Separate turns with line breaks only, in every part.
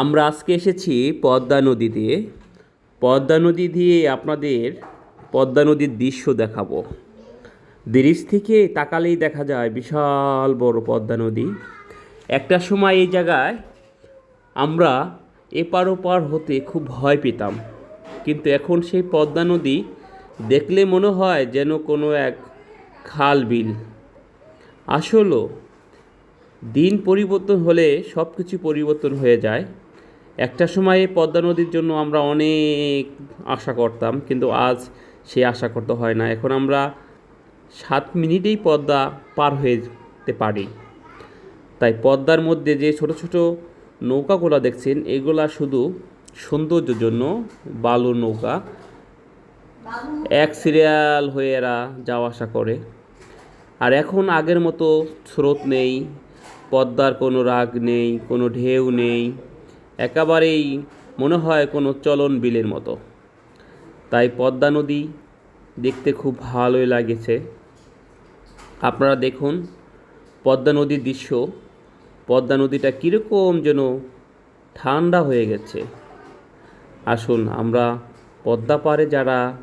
আমরা আজকে এসেছি পদ্মা নদীতে পদ্মা নদী দিয়ে আপনাদের পদ্মা নদীর দৃশ্য দেখাবো। ব্রিজ থেকে তাকালেই দেখা যায় বিশাল বড় পদ্মা নদী। একটা সময় এই জায়গায় আমরা এপার ওপার হতে খুব ভয় পেতাম। কিন্তু এখন সেই পদ্মা নদী দেখলে মনে হয় যেন কোনো এক খাল বিল। আসলেও দিন পরিবর্তন হলে সব কিছু পরিবর্তন হয়ে যায়। একটা সময়ে পদ্মা নদীর জন্য আমরা অনেক আশা করতাম, কিন্তু আজ সে আশা করতে হয় না। এখন আমরা সাত মিনিটেই পদ্মা পার হয়ে যেতে পারি। তাই পদ্মার মধ্যে যে ছোট ছোট নৌকাগুলো দেখছেন, এগুলা শুধু সৌন্দর্যের জন্য, বালু নৌকা। এক সিরিয়াল হয়ে এরা যাওয়া আসা করে। আর এখন আগের মতো স্রোত নেই, পদ্মার কোনো রাগ নেই, কোনো ঢেউ নেই। একেবারেই মনে হয় কোনো চলন বিলের মতো। তাই পদ্মা নদী দেখতে খুব ভালোই লাগেছে। আপনারা দেখুন পদ্মা নদীর দৃশ্য। পদ্মা নদীটা কীরকম যেন ঠান্ডা হয়ে গেছে। আসুন আমরা পদ্মা পারে যারা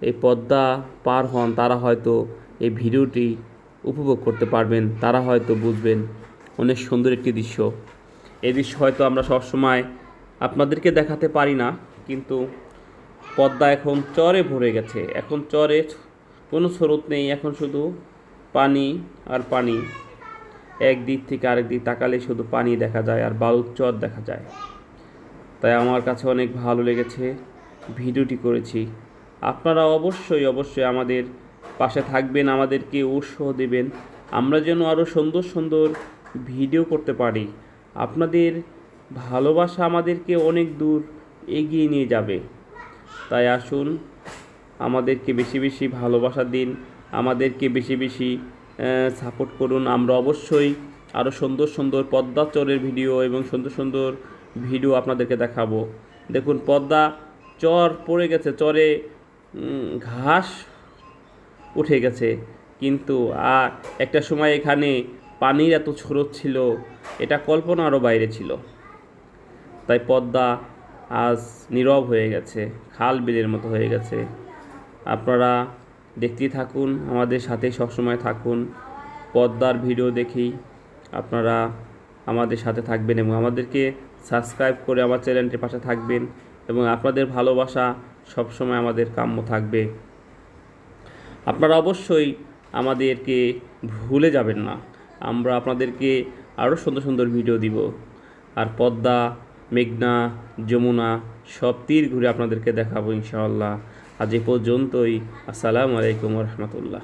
এই পদ্মা পার হন, তারা হয়তো এই ভিডিওটি উপভোগ করতে পারবেন, তারা হয়তো বুঝবেন। অনেক সুন্দর একটি দৃশ্য। এই দৃশ্য হয়তো আমরা সবসময় আপনাদেরকে দেখাতে পারি না, কিন্তু পদ্মা এখন চরে ভরে গেছে। এখন চরে কোনো স্রোত নেই, এখন শুধু পানি আর পানি। এক দিক থেকে আরেক দিক তাকালে শুধু পানি দেখা যায় আর বালুর চর দেখা যায়। তাই আমার কাছে অনেক ভালো লেগেছে ভিডিওটি করেছি। আপনারা অবশ্যই অবশ্যই আমাদের পাশে থাকবেন, আমাদেরকে উৎসাহ দেবেন। আমরা যেন আরও সুন্দর সুন্দর ভিডিও করতে পারি। আপনাদের ভালোবাসা আমাদেরকে অনেক দূর এগিয়ে নিয়ে যাবে। তাই আসুন, আমাদেরকে বেশি বেশি ভালোবাসা দিন, আমাদেরকে বেশি বেশি সাপোর্ট করুন। আমরা অবশ্যই আরও সুন্দর সুন্দর পদ্মা চরের ভিডিও এবং সুন্দর সুন্দর ভিডিও আপনাদেরকে দেখাবো। দেখুন, পদ্মা চর পড়ে গেছে, চরে ঘাস উঠে গেছে। কিন্তু আর একটা সময় এখানে পানির এত স্রোত ছিল এটা কল্পনারও বাইরে ছিল। তাই পদ্মা আজ নীরব হয়ে গেছে, খাল বিলের মতো হয়ে গেছে। আপনারা দেখতেই থাকুন, আমাদের সাথে সবসময় থাকুন। পদ্মার ভিডিও দেখি আপনারা আমাদের সাথে থাকবেন এবং আমাদেরকে সাবস্ক্রাইব করে আমার চ্যানেলটির পাশে থাকবেন এবং আপনাদের ভালোবাসা সবসময় আমাদের কাম্য থাকবে। আপনারা অবশ্যই আমাদেরকে ভুলে যাবেন না। আমরা আপনাদেরকে আরও সুন্দর সুন্দর ভিডিও দিব। আর পদ্মা, মেঘনা, যমুনা সব তীর ঘুরে আপনাদেরকে দেখাবো ইনশাআল্লাহ। আজ এ পর্যন্তই। আসসালামু আলাইকুম রহমতুল্লাহ।